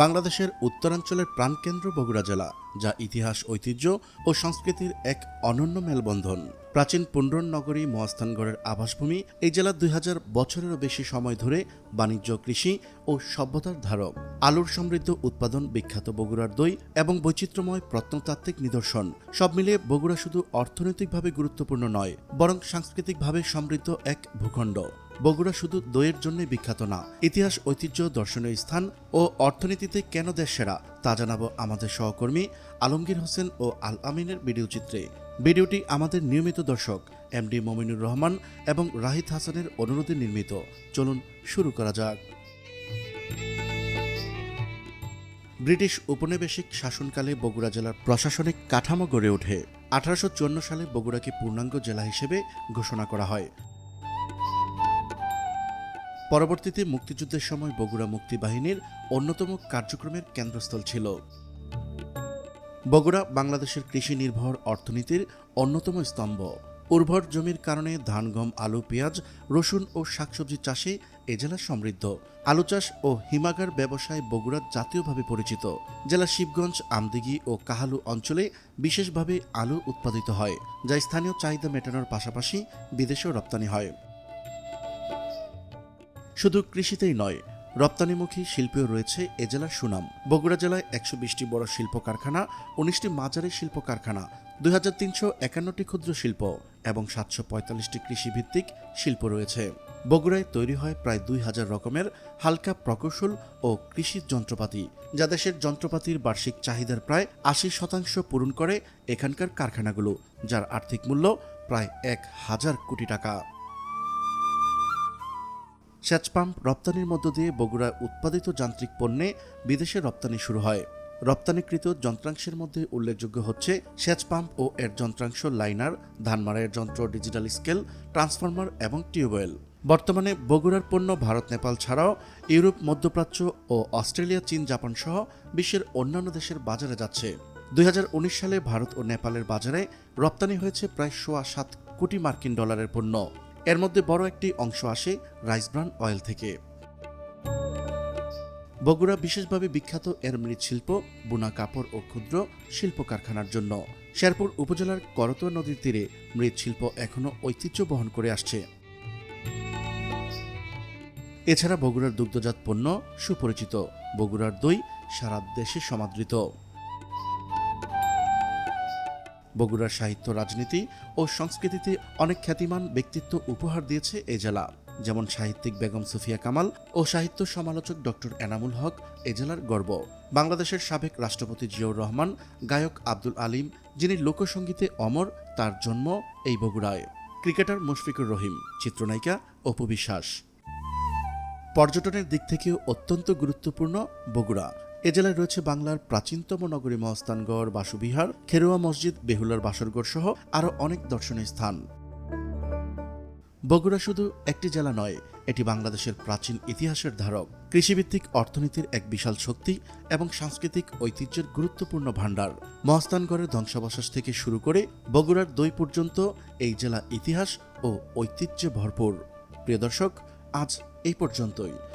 বাংলাদেশের উত্তরাঞ্চলের প্রাণকেন্দ্র বগুড়া জেলা, যা ইতিহাস, ঐতিহ্য ও সংস্কৃতির এক অনন্য মেলবন্ধন। প্রাচীন পুণ্ড্রন নগরী মহাস্থানগড়ের আবাসভূমি এই জেলা দুই হাজার বছরেরও বেশি সময় ধরে বাণিজ্য, কৃষি ও সভ্যতার ধারক। আলুর সমৃদ্ধ উৎপাদন বিখ্যাত বগুড়ার দই এবং বৈচিত্র্যময় প্রত্নতাত্ত্বিক নিদর্শন, সব মিলিয়ে বগুড়া শুধু অর্থনৈতিকভাবে গুরুত্বপূর্ণ নয়, বরং সাংস্কৃতিকভাবে সমৃদ্ধ এক ভূখণ্ড। বগুড়া শুধু দইয়ের জন্যই বিখ্যাত না, ইতিহাস, ঐতিহ্য, দর্শনীয় স্থান ও অর্থনীতিতে কেন দেশ সেরা, তা জানাব আমাদের সহকর্মী আলমগীর হোসেন ও আল আমিনের ভিডিও চিত্রে। ভিডিওটি আমাদের নিয়মিত দর্শক, এমডি মমিনুর রহমান এবং রাহিদ হাসানের অনুরোধে নির্মিত। চলুন শুরু করা যাক। ব্রিটিশ উপনিবেশিক শাসনকালে বগুড়া জেলার প্রশাসনিক কাঠামো গড়ে ওঠে। আঠারোশো চুয়ান্ন সালে বগুড়াকে পূর্ণাঙ্গ জেলা হিসেবে ঘোষণা করা হয়। পরবর্তীতে মুক্তিযুদ্ধের সময় বগুড়া মুক্তি বাহিনীর অন্যতম কার্যক্রমের কেন্দ্রস্থল ছিল। বগুড়া বাংলাদেশের কৃষি নির্ভর অর্থনীতির অন্যতম স্তম্ভ। উর্বর জমির কারণে ধান, গম, আলু, পেঁয়াজ, রসুন ও শাকসবজি চাষে এ জেলা সমৃদ্ধ। আলু চাষ ও হিমাগার ব্যবসায় বগুড়া জাতীয়ভাবে পরিচিত। জেলা শিবগঞ্জ আমদিগি ও কাহালু অঞ্চলে বিশেষভাবে আলু উৎপাদিত হয়, যা স্থানীয় চাহিদা মেটানোর পাশাপাশি বিদেশেও রপ্তানি হয়। শুধু কৃষিতেই নয়, রপ্তানিমুখী শিল্পেও রয়েছে এ জেলার সুনাম। বগুড়া জেলায় একশো বিশটি বড় শিল্প কারখানা উনিশটি মাঝারি শিল্প কারখানা দুই হাজার তিনশো একান্নটি ক্ষুদ্র শিল্প এবং সাতশো পঁয়তাল্লিশটি কৃষিভিত্তিক শিল্প রয়েছে। বগুড়ায় তৈরি হয় প্রায় দুই হাজার রকমের হালকা প্রকৌশল ও কৃষি যন্ত্রপাতি, যা দেশের যন্ত্রপাতির বার্ষিক চাহিদার প্রায় আশি শতাংশ পূরণ করে এখানকার কারখানাগুলো, যার আর্থিক মূল্য প্রায় এক হাজার কোটি টাকা। সেচ পাম্প রপ্তানির মধ্য দিয়ে বগুড়ায় উৎপাদিত যান্ত্রিক পণ্যে বিদেশে রপ্তানি শুরু হয়। রপ্তানিকৃত যন্ত্রাংশের মধ্যে উল্লেখযোগ্য হচ্ছে সেচ পাম্প ও এর যন্ত্রাংশ লাইনার ধান মারাইয়ের যন্ত্র, ডিজিটাল স্কেল, ট্রান্সফরমার এবং টিউবওয়েল। বর্তমানে বগুড়ার পণ্য ভারত, নেপাল ছাড়াও ইউরোপ, মধ্যপ্রাচ্য ও অস্ট্রেলিয়া, চীন, জাপান সহ বিশ্বের অন্যান্য দেশের বাজারে যাচ্ছে। দুই হাজার উনিশ সালে ভারত ও নেপালের বাজারে রপ্তানি হয়েছে প্রায় সোয়া সাত কোটি মার্কিন ডলারের পণ্য। এর মধ্যে বড় একটি অংশ আসে রাইস ব্রান অয়েল থেকে। বগুড়া বিশেষভাবে বিখ্যাত এর মৃৎশিল্প, বুনা কাপড় ও ক্ষুদ্র শিল্প কারখানার জন্য। শেরপুর উপজেলার করতোয়া নদীর তীরে মৃৎশিল্প এখনও ঐতিহ্য বহন করে আসছে। এছাড়া বগুড়ার দুগ্ধজাত পণ্য সুপরিচিত। বগুড়ার দই সারা দেশে সমাদৃত। বগুড়ার সাহিত্য, রাজনীতি ও সংস্কৃতিতে অনেক খ্যাতিমান ব্যক্তিত্ব উপহার দিয়েছে এ জেলা। যেমন সাহিত্যিক বেগম সুফিয়া কামাল ও সাহিত্য সমালোচক ডক্টর এনামুল হক এ জেলার গর্ব। বাংলাদেশের সাবেক রাষ্ট্রপতি জিয়াউর রহমান, গায়ক আব্দুল আলিম, যিনি লোকসঙ্গীতে অমর, তার জন্ম এই বগুড়ায়। ক্রিকেটার মুশফিকুর রহিম, চিত্রনায়িকা অপু বিশ্বাস। পর্যটনের দিক থেকেও অত্যন্ত গুরুত্বপূর্ণ বগুড়া। এ জেলায় রয়েছে বাংলার প্রাচীনতম নগরী মহস্তানগড় বাসুবিহার, খেরোয়া মসজিদ, বেহুলার বাসরগড় সহ আরও অনেক দর্শনীয় স্থান। বগুড়া শুধু একটি জেলা নয়, এটি বাংলাদেশের প্রাচীন ইতিহাসের ধারক। কৃষিভিত্তিক অর্থনীতির এক বিশাল শক্তি এবং সাংস্কৃতিক ঐতিহ্যের গুরুত্বপূর্ণ ভাণ্ডার। মহস্তানগড়ের ধ্বংসাবশেষ থেকে শুরু করে বগুড়ার দই পর্যন্ত এই জেলা ইতিহাস ও ঐতিহ্যে ভরপুর। প্রিয় দর্শক, আজ এই পর্যন্তই।